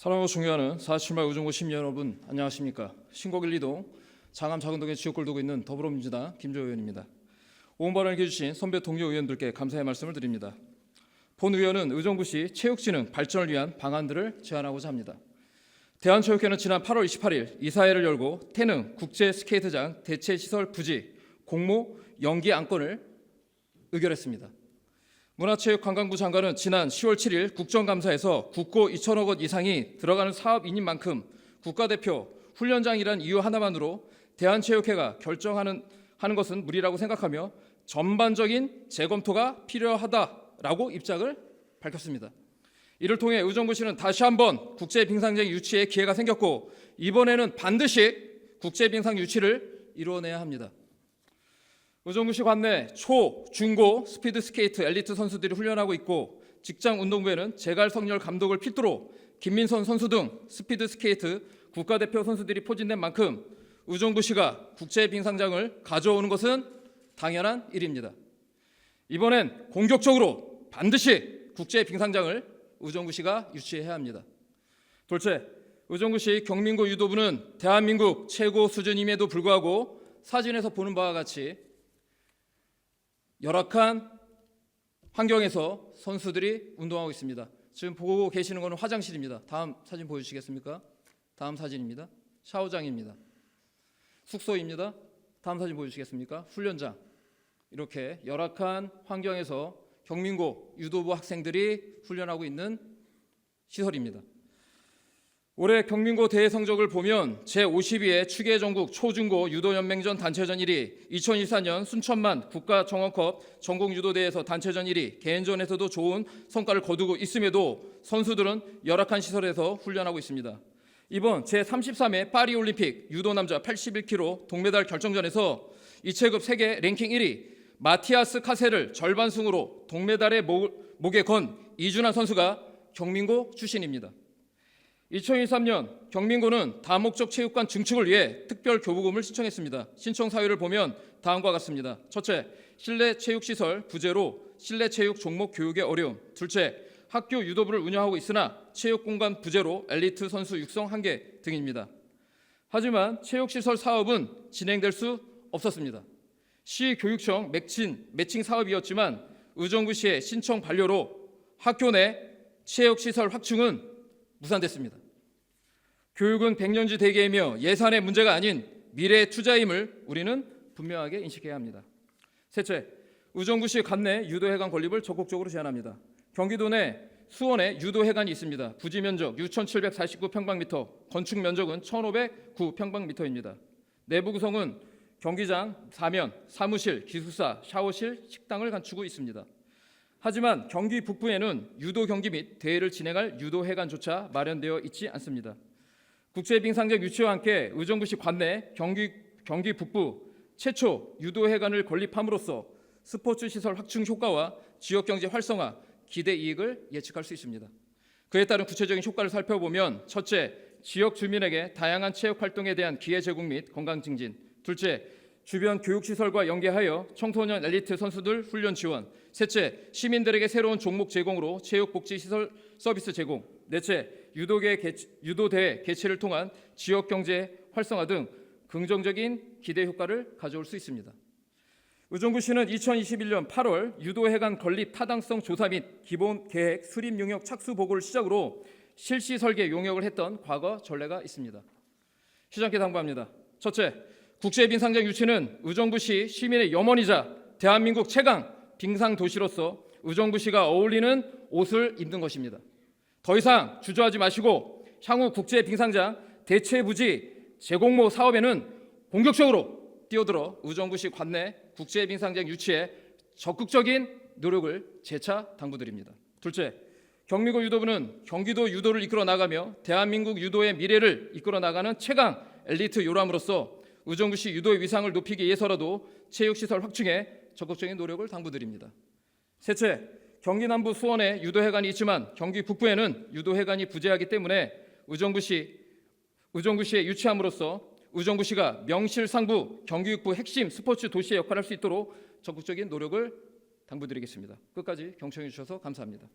사랑하고 존경하는 47말 우정고 시민 여러분 안녕하십니까 신곡 1, 2동 장암 작은동에 지역구를 두고 있는 더불어민주당 김조 의원입니다. 오은 발언을 해주신 선배 동료 의원들께 감사의 말씀을 드립니다. 본 의원은 의정부시 체육진흥 발전을 위한 방안들을 제안하고자 합니다. 대한체육회는 지난 8월 28일 이사회를 열고 태릉 국제 스케이트장 대체 시설 부지 공모 연기 안건을 의결했습니다. 문화체육관광부 장관은 지난 10월 7일 국정감사에서 국고 2천억 원 이상이 들어가는 사업인인 만큼 국가대표 훈련장이란 이유 하나만으로 대한체육회가 결정하는 하는 것은 무리라고 생각하며 전반적인 재검토가 필요하다라고 입장을 밝혔습니다. 이를 통해 의정부시는 다시 한번 국제 빙상장 유치에 기회가 생겼고 이번에는 반드시 국제 빙상 유치를 이루어내야 합니다. 의정부시 관내 초, 중고 스피드 스케이트 엘리트 선수들이 훈련하고 있고 직장 운동부에는 제갈 성렬 감독을 필두로 김민선 선수 등 스피드 스케이트 국가대표 선수들이 포진된 만큼 의정부시가 국제 빙상장을 가져오는 것은 당연한 일입니다. 이번엔 공격적으로 반드시 국제 빙상장을 의정부시가 유치해야 합니다. 둘째, 의정부시 경민고 유도부는 대한민국 최고 수준임에도 불구하고 사진에서 보는 바와 같이 열악한 환경에서 선수들이 운동하고 있습니다. 지금 보고 계시는 것은 화장실입니다. 다음 사진 보여주시겠습니까? 다음 사진입니다. 샤워장입니다. 숙소입니다. 다음 사진 보여주시겠습니까? 훈련장. 이렇게 열악한 환경에서 경민고 유도부 학생들이 훈련하고 있는 시설입니다. 올해 경민고 대회 성적을 보면 제52회 추계 전국 초중고 유도연맹전 단체전 1위, 2024년 순천만 국가정원컵 전국 유도대회에서 단체전 1위, 개인전에서도 좋은 성과를 거두고 있음에도 선수들은 열악한 시설에서 훈련하고 있습니다. 이번 제33회 파리 올림픽 유도 남자 81kg 동메달 결정전에서 이체급 세계 랭킹 1위 마티아스 카세를 절반승으로 동메달의 목, 목에 건 이준환 선수가 경민고 출신입니다. 2023년 경민고는 다목적 체육관 증축을 위해 특별 교부금을 신청했습니다. 신청 사유를 보면 다음과 같습니다. 첫째, 실내 체육 시설 부재로 실내 체육 종목 교육의 어려움. 둘째, 학교 유도부를 운영하고 있으나 체육 공간 부재로 엘리트 선수 육성 한계 등입니다. 하지만 체육 시설 사업은 진행될 수 없었습니다. 시 교육청 매칭 매칭 사업이었지만 의정부 시의 신청 반려로 학교 내 체육 시설 확충은 무산됐습니다. 교육은 백년지 대계이며 예산의 문제가 아닌 미래 투자임을 우리는 분명하게 인식해야 합니다. 셋째, 의정부시 관내 유도회관 건립을 적극적으로 제안합니다. 경기도 내 수원에 유도회관이 있습니다. 부지 면적 6,749평방미터, 건축 면적은 1,509평방미터입니다. 내부 구성은 경기장, 사면, 사무실, 기숙사, 샤워실, 식당을 갖추고 있습니다. 하지만 경기 북부에는 유도 경기 및 대회를 진행할 유도회관조차 마련되어 있지 않습니다. 국제 빙상장 유치와 함께 의정부시 관내 경기 경기 북부 최초 유도회관을 건립함으로써 스포츠 시설 확충 효과와 지역 경제 활성화, 기대 이익을 예측할 수 있습니다. 그에 따른 구체적인 효과를 살펴보면 첫째, 지역 주민에게 다양한 체육 활동에 대한 기회 제공 및 건강 증진. 둘째, 주변 교육 시설과 연계하여 청소년 엘리트 선수들 훈련 지원. 셋째, 시민들에게 새로운 종목 제공으로 체육 복지 시설 서비스 제공. 넷째, 유도계 개최, 유도대 개최를 통한 지역 경제 활성화 등 긍정적인 기대 효과를 가져올 수 있습니다. 의정부시는 2021년 8월 유도회관 건립 타당성 조사 및 기본 계획 수립 용역 착수 보고를 시작으로 실시 설계 용역을 했던 과거 전례가 있습니다. 시장께 당부합니다. 첫째, 국제 빙상장 유치는 의정부시 시민의 염원이자 대한민국 최강 빙상 도시로서 의정부시가 어울리는 옷을 입는 것입니다. 더 이상 주저하지 마시고 향후 국제 빙상장 대체 부지 재공모 사업에는 본격적으로 뛰어들어 의정부시 관내 국제 빙상장 유치에 적극적인 노력을 재차 당부드립니다. 둘째, 경미고 유도부는 경기도 유도를 이끌어 나가며 대한민국 유도의 미래를 이끌어 나가는 최강 엘리트 요람으로서 의정부시 유도의 위상을 높이기 위해서라도 체육시설 확충에 적극적인 노력을 당부드립니다. 셋째, 경기 남부 수원에 유도회관이 있지만 경기 북부에는 유도회관이 부재하기 때문에 의정부시 의정부시에 유치함으로써 의정부시가 명실상부 경기육부 핵심 스포츠 도시의 역할을 할 수 있도록 적극적인 노력을 당부드리겠습니다. 끝까지 경청해 주셔서 감사합니다.